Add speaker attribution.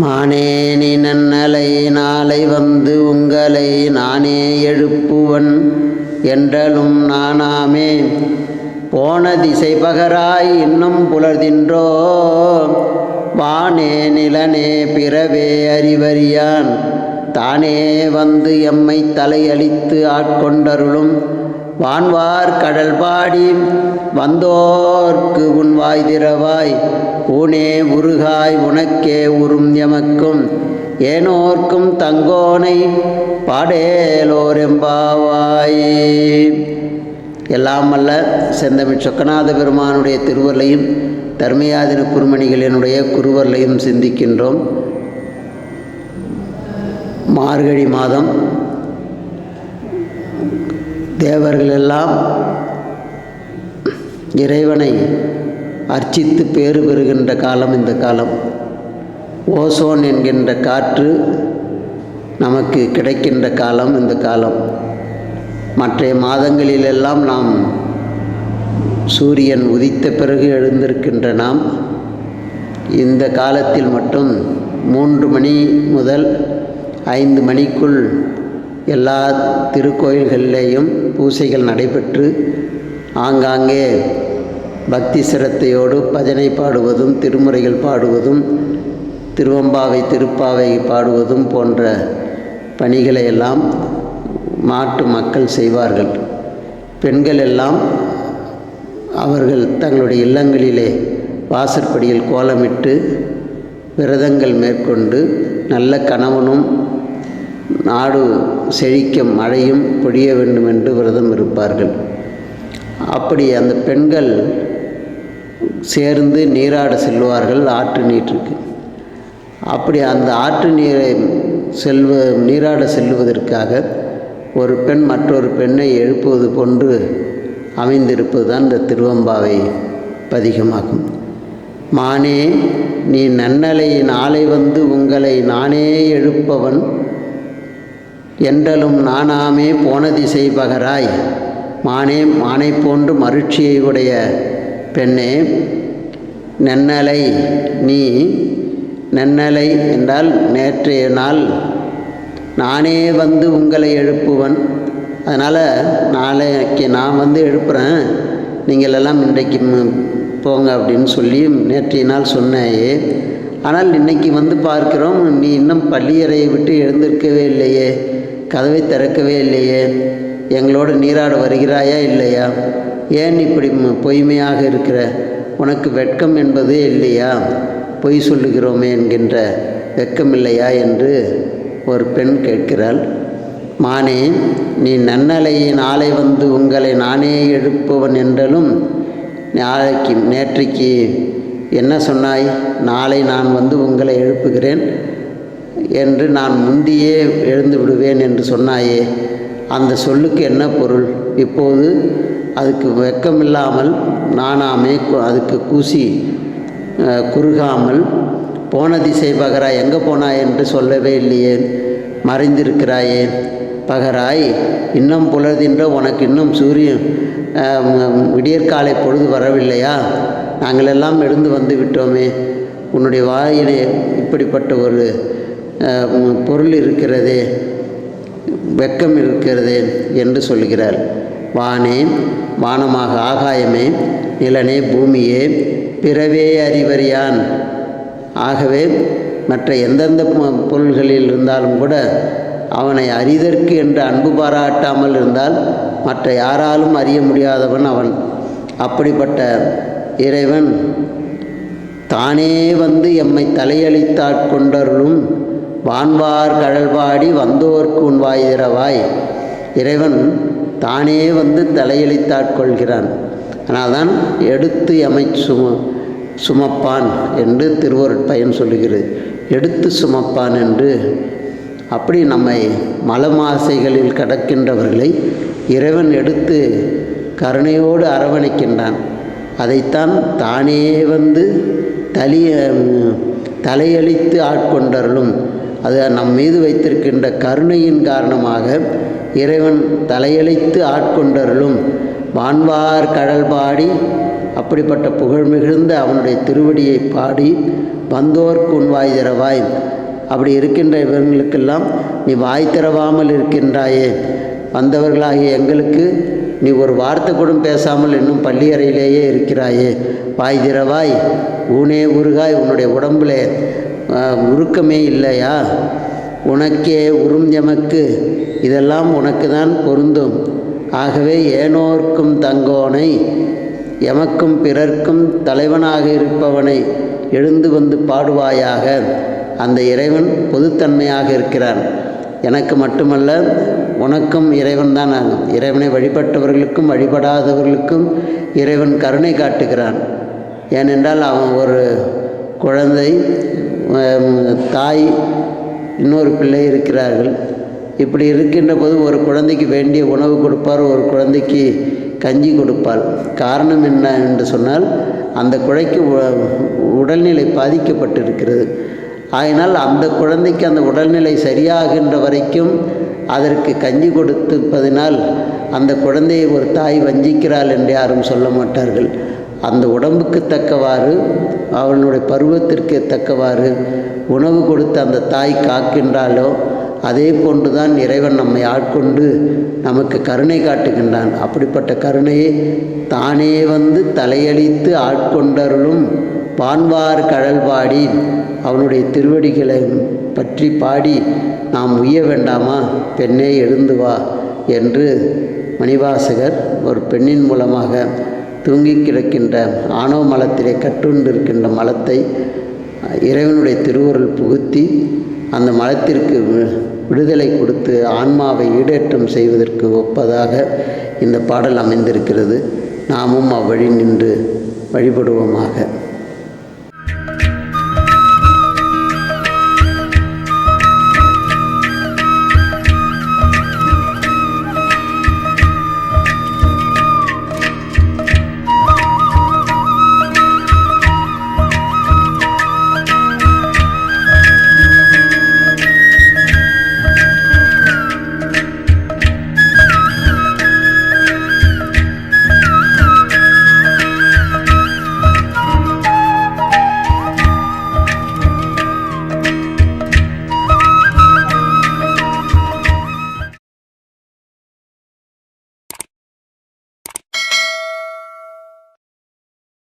Speaker 1: மானேனி நன்னலை நாளை வந்து உங்களை நானே எழுப்புவன் என்றலும் நானாமே. போன திசை பகராய் இன்னும் புலர்தின்றோ வானே நிலனே பிறவே அறிவறியான். தானே வந்து எம்மை தலையளித்து ஆட்கொண்டருளும். வான்வார் கடல் பாடி வந்தோர்க்கு உன் வாய் திறவாய். ஊனே உருகாய் உனக்கே உறும் எமக்கும். ஏனோர்க்கும் தங்கோனை பாடேலோரெம்பாவாய். எல்லாம் அல்ல செந்தமிழ் சொக்கநாத பெருமானுடைய திருவருளையும் தர்மயாதின குருமணிகளினுடைய குருவர்களையும் சிந்திக்கின்றோம். மார்கழி மாதம் தேவர்கள் எல்லாம் இறைவனை அர்ச்சித்து பேறு பெறுகின்ற காலம் இந்த காலம். ஓசோன் என்கின்ற காற்று நமக்கு கிடைக்கின்ற காலம் இந்த காலம். மற்ற மாதங்களிலெல்லாம் நாம் சூரியன் உதித்த பிறகு எழுந்திருக்கின்ற நாம். இந்த காலத்தில் மட்டும் மூன்று மணி முதல் ஐந்து மணிக்குள் எல்லா திருக்கோயில்களிலேயும் பூசைகள் நடைபெற்று ஆங்காங்கே பக்தி சிரத்தையோடு பஜனை பாடுவதும் திருமுறைகள் பாடுவதும் திருவம்பாவை திருப்பாவை பாடுவதும் போன்ற பணிகளை எல்லாம் மாட்டு மக்கள் செய்வார்கள். பெண்கள் எல்லாம் அவர்கள் தங்களுடைய இல்லங்களிலே வாசற்படியில் கோலமிட்டு விரதங்கள் மேற்கொண்டு நல்ல கணவனும் நாடு செழிக்க மழையும் பொழிய வேண்டும் என்று விரதம் இருப்பார்கள். அப்படி அந்த பெண்கள் சேர்ந்து நீராட செல்வார்கள் ஆற்று நீற்றுக்கு. அப்படி அந்த ஆற்று நீரை செல்வ நீராட செல்வதற்காக ஒரு பெண் மற்றொரு பெண்ணை எழுப்புவது போன்று அமைந்திருப்பது தான் இந்த திருவம்பாவை பதிகமாகும். மானே நீ நன்னலை நாளை வந்து உங்களை நானே எழுப்பவன் என்றலும் நானாமே போன திசை பகராய். மானே மானை போன்று மருட்சியை உடைய பெண்ணே நென்னலை நீ நென்னலை என்றால் நேற்றைய நாள். நானே வந்து உங்களை எழுப்புவன். அதனால் நாளைக்கு நான் வந்து எழுப்புகிறேன் நீங்கள் எல்லாம் இன்றைக்கு போங்க அப்படின்னு சொல்லி நேற்றைய நாள் சொன்னேயே. ஆனால் இன்றைக்கி வந்து பார்க்கிறோம் நீ இன்னும் பள்ளியறையை விட்டு எழுந்திருக்கவே இல்லையே. கதவை திறக்கவே இல்லையே. எங்களோடு நீராட வருகிறாயா இல்லையா? ஏன் இப்படி பொய்மையாக இருக்கிற? உனக்கு வெட்கம் என்பதே இல்லையா? பொய் சொல்லுகிறோமே என்கின்ற வெட்கம் இல்லையா என்று ஒரு பெண் கேட்கிறாள். மானே நீ நன்னலையின் ஆலை வந்து உங்களை நானே எழுப்புவன் என்றாலும் நாளைக்கு நேற்றைக்கு என்ன சொன்னாய்? நாளை நான் வந்து உங்களை எழுப்புகிறேன். என்று நான் முந்தியே எழுந்து விடுவேன் என்று சொன்னாயே. அந்த சொல்லுக்கு என்ன பொருள்? இப்போது அதுக்கு வெக்கமில்லாமல் நானாமே அதுக்கு கூசி குறுகாமல் போன திசை பகராய் எங்கே போனாய் என்று சொல்லவே இல்லையே. மறைந்திருக்கிறாயே. பகராய் இன்னும் புலர்தின்ற உனக்கு இன்னும் சூரியன் விடியற்காலை பொழுது வரவில்லையா? நாங்களெல்லாம் எழுந்து வந்து விட்டோமே. உன்னுடைய வாயிலே இப்படிப்பட்ட ஒரு பொருள் இருக்கிறதே வெக்கம் இருக்கிறதே என்று சொல்கிறார். வானே வானமாக ஆகாயமே நிலனே பூமியே பிறவே அறிவறியான். ஆகவே மற்ற எந்தெந்த பொருள்களில் இருந்தாலும் கூட அவனை அறிதற்கு என்று அன்பு பாராட்டாமல் இருந்தால் மற்ற யாராலும் அறிய முடியாதவன் அவன். அப்படிப்பட்ட இறைவன் தானே வந்து எம்மை தலையளித்தாட்கொண்டருளும் வான்வார் கடல்பாடி வந்தோர்க்கு உன்வாயிரவாய். வாய் திறவாய் இறைவன் தானே வந்து தலையளித்தாட்கொள்கிறான். அதனால்தான் எடுத்து எமை சும சுமப்பான் என்று திருவருட்பயன் சொல்லுகிறது. எடுத்து சுமப்பான் என்று. அப்படி நம்மை மலமாசைகளில் கடக்கின்றவர்களை இறைவன் எடுத்து கருணையோடு அரவணைக்கின்றான். அதைத்தான் தானே வந்து தலிய தலையளித்து ஆட்கொண்டருளும். அது நம் மீது வைத்திருக்கின்ற கருணையின் காரணமாக இறைவன் தலையளித்து ஆட்கொண்டருளும். வான்வார் கடல் பாடி அப்படிப்பட்ட புகழ் மிகுந்த அவனுடைய திருவடியை பாடி வந்தோர்க்கு உன்வாய் திறவாய். அப்படி இருக்கின்ற இவர்களுக்கெல்லாம் நீ வாய் திறவாமல் இருக்கின்றாயே. வந்தவர்களாகிய எங்களுக்கு நீ ஒரு வார்த்தை கூட பேசாமல் இன்னும் பள்ளியறையிலேயே இருக்கிறாயே. வாய் திறவாய் ஊனே உருகாய் உன்னுடைய உடம்புல. உருக்கமே இல்லையா? உனக்கே உறும் எமக்கு. இதெல்லாம் உனக்கு தான் பொருந்தும். ஆகவே ஏனோர்க்கும் தங்கோனை எமக்கும் பிறர்க்கும் தலைவனாக இருப்பவனை எழுந்து வந்து பாடுவாயாக. அந்த இறைவன் பொதுத்தன்மையாக இருக்கிறான். எனக்கு மட்டுமல்ல உனக்கும் இறைவன் தான் இறைவனை வழிபட்டவர்களுக்கும் வழிபடாதவர்களுக்கும் இறைவன் கருணை காட்டுகிறான். ஏனென்றால் அவன் ஒரு குழந்தை தாய் இன்னொரு பிள்ளை இருக்கிறார்கள். இப்படி இருக்கின்ற போது ஒரு குழந்தைக்கு வேண்டிய உணவு கொடுப்பார் ஒரு குழந்தைக்கு கஞ்சி கொடுப்பார். காரணம் என்ன என்று சொன்னால் அந்த குழைக்கு உ- உடல்நிலை பாதிக்கப்பட்டிருக்கிறது. ஆயினால் அந்த குழந்தைக்கு அந்த உடல்நிலை சரியாகின்ற வரைக்கும் அதற்கு கஞ்சி கொடுத்திருப்பதினால் அந்த குழந்தையை ஒரு தாய் வஞ்சிக்கிறாள் என்று யாரும் சொல்ல மாட்டார்கள். அந்த உடம்புக்கு தக்கவாறு அவனுடைய பருவத்திற்கு தக்கவாறு உணவு கொடுத்து அந்த தாய் காக்கின்றாலோ அதே போன்று தான் இறைவன் நம்மை ஆட்கொண்டு நமக்கு கருணை காட்டுகின்றான். அப்படிப்பட்ட கருணையை தானே வந்து தலையளித்து ஆட்கொண்டருளும் பான்வார் கடல் பாடி அவனுடைய திருவடிகளை பற்றி பாடி நாம் உய்ய வேண்டாமா? பெண்ணே எழுந்து வா என்று மணிவாசகர் ஒரு பெண்ணின் மூலமாக தூங்கி கிடக்கின்ற ஆணவ மலத்திலே கற்றுண்டிருக்கின்ற மலத்தை இறைவனுடைய திருவுருள் புகுத்தி அந்த மலத்திற்கு வி- விடுதலை கொடுத்து ஆன்மாவை ஈடேற்றம் செய்வதற்கு ஒப்பதாக இந்த பாடல் அமைந்திருக்கிறது. நாமும் அவ்வழி நின்று வழிபடுவோமாக.